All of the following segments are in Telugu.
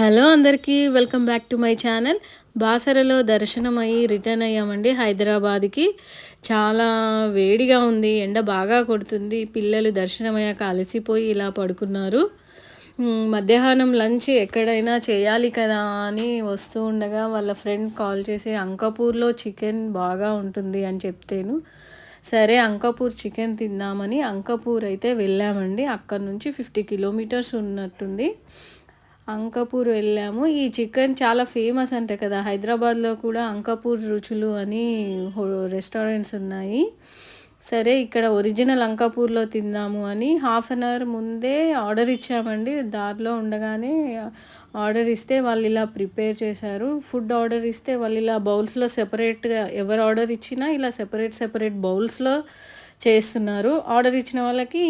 హలో అందరికీ welcome back to my channel. బాసరలో దర్శనం అయ్యి రిటర్న్ అయ్యామండి హైదరాబాద్కి. చాలా వేడిగా ఉంది ఎండ బాగా కొడుతుంది పిల్లలు దర్శనం అయ్యాక అలసిపోయి ఇలా పడుకున్నారు. మధ్యాహ్నం లంచ్ ఎక్కడైనా చేయాలి కదా అని వస్తూ ఉండగా వాళ్ళ ఫ్రెండ్ కాల్ చేసి అంకపూర్లో చికెన్ బాగా ఉంటుంది అని చెప్తేను సరే అంకపూర్ చికెన్ తిందామని అంకపూర్ అయితే వెళ్ళామండి. అక్కడ నుంచి ఫిఫ్టీ కిలోమీటర్స్ ఉన్నట్టుంది. అంకపూర్ వెళ్ళాము. ఈ చికెన్ చాలా ఫేమస్ అంట కదా. హైదరాబాద్లో కూడా అంకపూర్ రుచులు అని రెస్టారెంట్స్ ఉన్నాయి. సరే ఇక్కడ ఒరిజినల్ అంకాపూర్లో తిందాము అని హాఫ్ అన్ అవర్ ముందే ఆర్డర్ ఇచ్చామండి. దారిలో ఉండగానే ఆర్డర్ ఇస్తే వాళ్ళు ఇలా ప్రిపేర్ చేశారు. ఫుడ్ ఆర్డర్ ఇస్తే వాళ్ళు ఇలా బౌల్స్లో సెపరేట్గా ఎవరు ఆర్డర్ ఇచ్చినా ఇలా సెపరేట్ సెపరేట్ బౌల్స్లో చేస్తున్నారు. ఆర్డర్ ఇచ్చిన వాళ్ళకి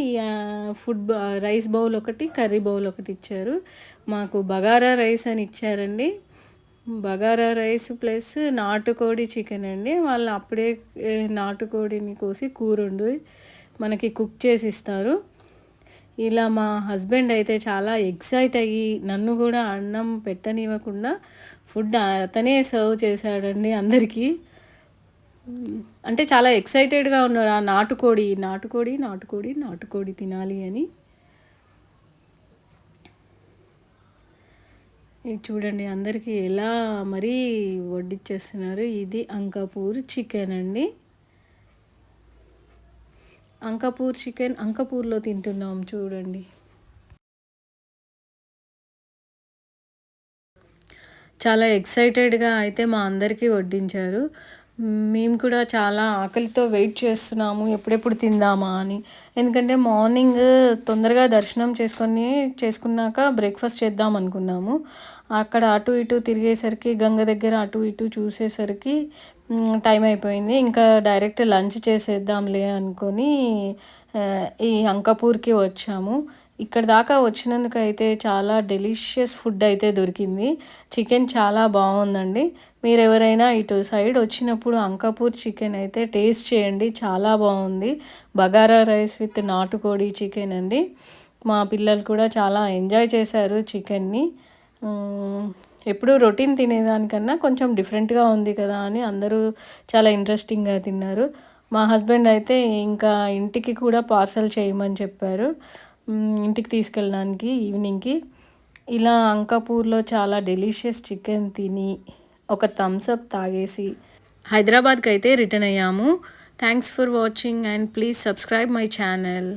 ఫుడ్ రైస్ బౌల్ ఒకటి కర్రీ బౌల్ ఒకటి ఇచ్చారు. మాకు బగారా రైస్ అని ఇచ్చారండి. బగారా రైస్ ప్లస్ నాటుకోడి చికెన్ అండి. వాళ్ళు అప్పుడే నాటుకోడిని కోసి కూర మనకి కుక్ చేసి ఇస్తారు. ఇలా మా హస్బెండ్ అయితే చాలా ఎక్సైట్ అయ్యి నన్ను కూడా అన్నం పెట్టనివ్వకుండా ఫుడ్ అతనే సర్వ్ చేశాడండి అందరికీ. అంటే చాలా ఎక్సైటెడ్గా ఉన్నారు. ఆ నాటుకోడి నాటుకోడి నాటుకోడి నాటుకోడి తినాలి అని. ఇది చూడండి అందరికీ ఎలా మరీ వడ్డిచ్చేస్తున్నారు. ఇది అంకాపూర్ చికెన్ అండి. అంకాపూర్ చికెన్ అంకాపూర్లో తింటున్నాం చూడండి. చాలా ఎక్సైటెడ్గా అయితే మా అందరికీ వడ్డించారు. మేము కూడా చాలా ఆకలితో వెయిట్ చేస్తున్నాము ఎప్పుడెప్పుడు తిందామా అని. ఎందుకంటే మార్నింగ్ తొందరగా దర్శనం చేసుకొని చేసుకున్నాక బ్రేక్ఫాస్ట్ చేద్దాం అనుకున్నాము. అక్కడ అటు ఇటు తిరిగేసరికి గంగ దగ్గర అటు ఇటు చూసేసరికి టైం అయిపోయింది. ఇంకా డైరెక్ట్ లంచ్ చేసేద్దాంలే అనుకొని ఈ అంకాపూర్కి వచ్చాము. ఇక్కడ దాకా వచ్చినందుకు అయితే చాలా డెలిషియస్ ఫుడ్ అయితే దొరికింది. చికెన్ చాలా బాగుందండి. మీరు ఎవరైనా ఇటు సైడ్ వచ్చినప్పుడు అంకాపూర్ చికెన్ అయితే టేస్ట్ చేయండి. చాలా బాగుంది. బగారా రైస్ విత్ నాటుకోడి చికెన్ అండి. మా పిల్లలు కూడా చాలా ఎంజాయ్ చేశారు చికెన్ని. ఎప్పుడు రొటీన్ తినేదానికన్నా కొంచెం డిఫరెంట్గా ఉంది కదా అని అందరూ చాలా ఇంట్రెస్టింగ్గా తిన్నారు. మా హస్బెండ్ అయితే ఇంకా ఇంటికి కూడా పార్సల్ చేయమని చెప్పారు. ఇంటికి తీసుకెళ్ళడానికి ఈవినింగ్కి. ఇలా అంకాపూర్లో చాలా డెలిషియస్ చికెన్ తిని ఒక థమ్స్ అప్ తాగేసి హైదరాబాద్కి అయితే రిటర్న్ అయ్యాము. Thanks for watching and please subscribe my channel.